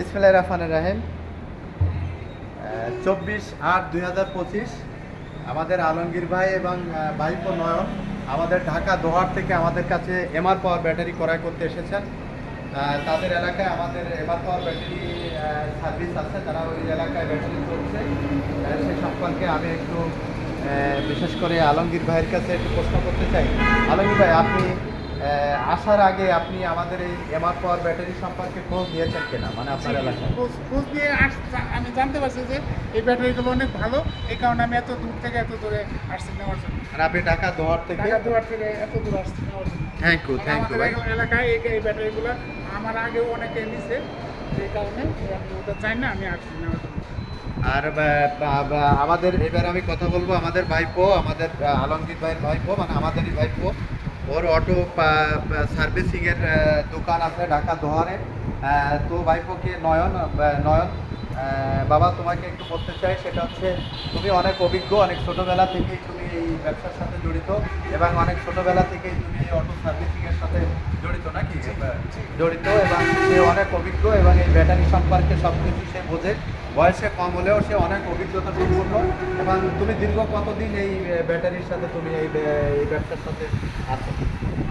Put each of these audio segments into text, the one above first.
বিসমিল্লাহ রহমান রাহিম। চব্বিশ আট দুই আমাদের আলমগীর ভাই এবং ভাইপো নয়ন আমাদের ঢাকা দোহার থেকে আমাদের কাছে এমআর পাওয়ার ব্যাটারি ক্রয় করতে এসেছেন। তাদের এলাকায় আমাদের এমআর পাওয়ার ব্যাটারি সার্ভিস আছে, তারা ওই এলাকায় ব্যাটারি চলছে সে সম্পর্কে আমি একটু বিশেষ করে আলমগীর ভাইয়ের কাছে একটু প্রশ্ন করতে চাই। আলমগীর ভাই, আপনি আসার আগে আপনি আমাদের এই এমআর পাওয়ার ব্যাটারি সম্পর্কে খোঁজ দিয়েছেন কিনা? মানে আপনার এলাকায়। খোঁজ আস- আমি জানতে পারছি যে এই ব্যাটারিগুলো অনেক ভালো। এই কারণে আমি এত দূর থেকে এত দূরে আসছি নেওয়ার জন্য। আর আপনি ঢাকা দোহার থেকে ঢাকা দুয়ার থেকে এত দূর আসছি নেওয়ার জন্য। থ্যাংক ইউ থ্যাংক ইউ ভাই। এলাকায় এই এই ব্যাটারিগুলো আমার আগেও অনেকে নিছে। সেই কারণে ওটা চাই না আমি আসছি নেওয়ার জন্য। আর আমাদের এবার আমি কথা বলব আমাদের ভাইপো আমাদের আলমগীর ভাইয়ের ভাইপো মানে আমাদেরই ভাইপো। ওর অটো সার্ভিসিংয়ের দোকান আছে ঢাকা দোহারে তো ভাইপোকে নয়ন নয়ন বাবা তোমাকে একটু বলতে চাই সেটা হচ্ছে তুমি অনেক অভিজ্ঞ অনেক ছোটবেলা থেকেই তুমি এই ব্যবসার সাথে জড়িত এবং অনেক ছোটবেলা থেকেই তুমি এই অটো সার্ভিসিং এর সাথে জড়িত নাকি? জড়িত এবং সে অনেক অভিজ্ঞ এবং এই ব্যাটারি সম্পর্কে সব কিছু সে বোঝে। বয়সে কম হলেও সে অনেক অভিজ্ঞতা সম্পন্ন এবং তুমি দীর্ঘ কতদিন এই ব্যাটারির সাথে তুমি এই এই ব্যবসার সাথে আছো?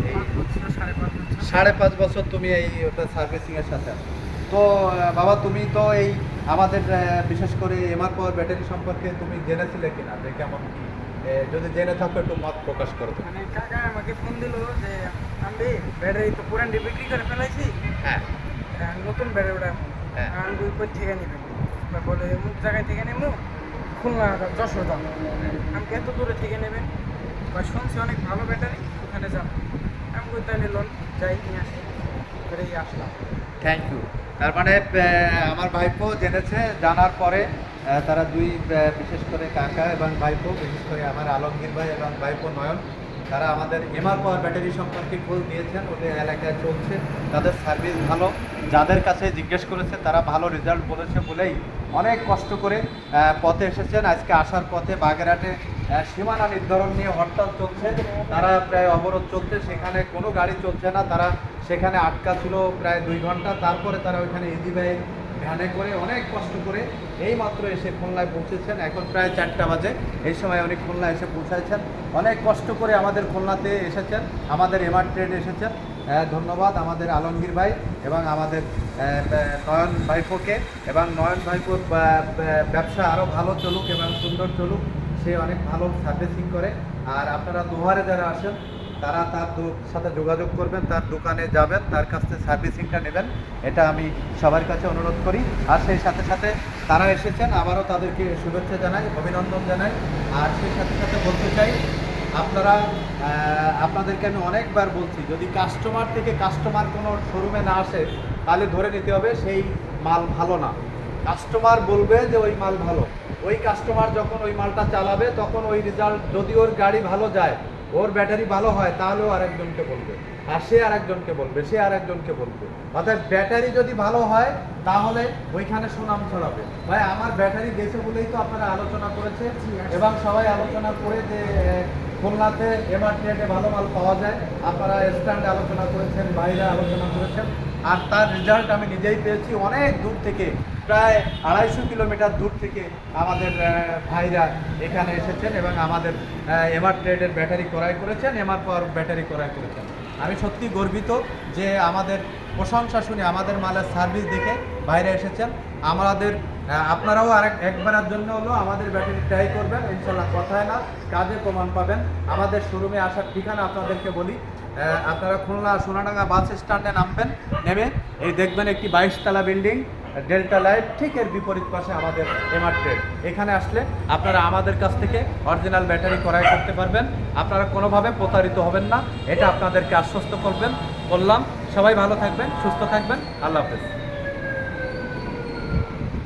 এই সাড়ে পাঁচ বছর। সাড়ে পাঁচ বছর তুমি এই সার্ভিসিং এর সাথে আছো। তো বাবা তুমি তো এই আমাদের বিশেষ করে এমআর পাওয়ার ব্যাটারি সম্পর্কে তুমি জেনেছিলে কিনা? যে কেমন কি? যদি জেনে থাকো একটু মত প্রকাশ করো মানে কাকা আমাকে ফোন দিল যে আমি ব্যাটারি তো পুরান বিক্রি করে ফেলাইছি হ্যাঁ। নতুন ব্যাটারি ওটা হ্যাঁ। আমি কই থেকে নেবেন বা বলে এমন জায়গায় থেকে নেব? খুলনা যশোর দাম আমি এত দূরে থেকে নেবেন বা শুনছি অনেক ভালো ব্যাটারি ওখানে যাব আমি কই তাহলে লোন যাই নিয়ে আসি। করেই আসলাম। থ্যাংক ইউ তার মানে আমার ভাইপো জেনেছে, জানার পরে তারা দুই বিশেষ করে কাকা এবং ভাইপো, বিশেষ করে আমার আলমগীর ভাই এবং ভাইপো নয়ন তারা আমাদের এমআর পাওয়ার ব্যাটারি সম্পর্কে খোঁজ দিয়েছেন ওদের এলাকায় চলছে, তাদের সার্ভিস ভালো। যাদের কাছে জিজ্ঞেস করেছে, তারা ভালো রেজাল্ট বলেছে বলেই অনেক কষ্ট করে পথে এসেছেন। আজকে আসার পথে বাগেরহাটে সীমানা নির্ধারণ নিয়ে হরতাল চলছে। তারা প্রায় অবরোধ চলছে, সেখানে কোনো গাড়ি চলছে না। তারা সেখানে আটকা ছিল প্রায় দুই ঘণ্টা। তারপরে তারা ওইখানে ইজি ভাই ভ্যানে করে, অনেক কষ্ট করে এই মাত্র এসে খুলনায় পৌঁছেছেন। এখন প্রায় চারটা বাজে। এই সময় উনি খুলনা এসে পৌঁছাইছেন। অনেক কষ্ট করে আমাদের খুলনাতে এসেছেন। আমাদের এমআর ট্রেড এসেছেন। ধন্যবাদ আমাদের আলমগীর ভাই এবং আমাদের নয়ন ভাইপোকে এবং নয়ন ভাইপোর ব্যবসা আরও ভালো চলুক এবং সুন্দর চলুক। সে অনেক ভালো সার্ভিসিং করে। আর আপনারা দোহারে যারা আসেন তারা তার সাথে যোগাযোগ করবেন, তার দোকানে যাবেন, তার কাছ থেকে সার্ভিসিংটা নেবেন। এটা আমি সবার কাছে অনুরোধ করি। আর সেই সাথে সাথে তারা এসেছেন, আবারও তাদেরকে শুভেচ্ছা জানাই, অভিনন্দন জানাই। আর সেই সাথে সাথে বলতে চাই, আপনারা আপনাদেরকে আমি অনেকবার বলছি, যদি কাস্টমার থেকে কাস্টমার কোনো শোরুমে না আসে, তাহলে ধরে নিতে হবে সেই মাল ভালো না। কাস্টমার বলবে যে ওই মাল ভালো। ওই কাস্টমার যখন ওই মালটা চালাবে, তখন ওই রেজাল্ট যদি ওর গাড়ি ভালো যায় ওর ব্যাটারি ভালো হয় তাহলেও আরেকজনকে বলবে। আর সে আরেকজনকে বলবে সে আরেকজনকে বলবে। অর্থাৎ ব্যাটারি যদি ভালো হয় তাহলে ওইখানে সুনাম ছড়াবে। ভাই আমার ব্যাটারি গেছে বলেই তো আপনারা আলোচনা করেছে এবং সবাই আলোচনা করে যে খুলনাতে ট্রেডে ভালো মাল পাওয়া যায়। আপনারা স্ট্যান্ডে আলোচনা করেছেন বাইরে আলোচনা করেছেন। আর তার রেজাল্ট আমি নিজেই পেয়েছি। অনেক দূর থেকে প্রায় আড়াইশো কিলোমিটার দূর থেকে আমাদের ভাইরা এখানে এসেছেন এবং আমাদের এমআর ট্রেডের ব্যাটারি ক্রয় করেছেন, এমআর পাওয়ার ব্যাটারি ক্রয় করেছেন। আমি সত্যি গর্বিত যে আমাদের প্রশংসা শুনে আমাদের মালের সার্ভিস দেখে বাইরে এসেছেন। আমাদের আপনারাও আরেক, একবারের জন্য হলো আমাদের ব্যাটারি ট্রাই করবেন, ইনশাল্লাহ কথায় না, কাজে প্রমাণ পাবেন। আমাদের শোরুমে আসার ঠিকানা আপনাদেরকে বলি। আপনারা খুলনা সোনাডাঙ্গা বাস স্ট্যান্ডে নামবেন, নেমে এই দেখবেন একটি বাইশতলা বিল্ডিং। ডেল্টা লাইট ঠিক এর বিপরীত পাশে আমাদের এমআর ট্রেড এখানে আসলে আপনারা আমাদের কাছ থেকে অরিজিনাল ব্যাটারি ক্রয় করতে পারবেন। আপনারা কোনোভাবে প্রতারিত হবেন না। এটা আপনাদেরকে আশ্বস্ত করবেন। বললাম, সবাই ভালো থাকবেন, সুস্থ থাকবেন। আল্লাহ হাফেজ।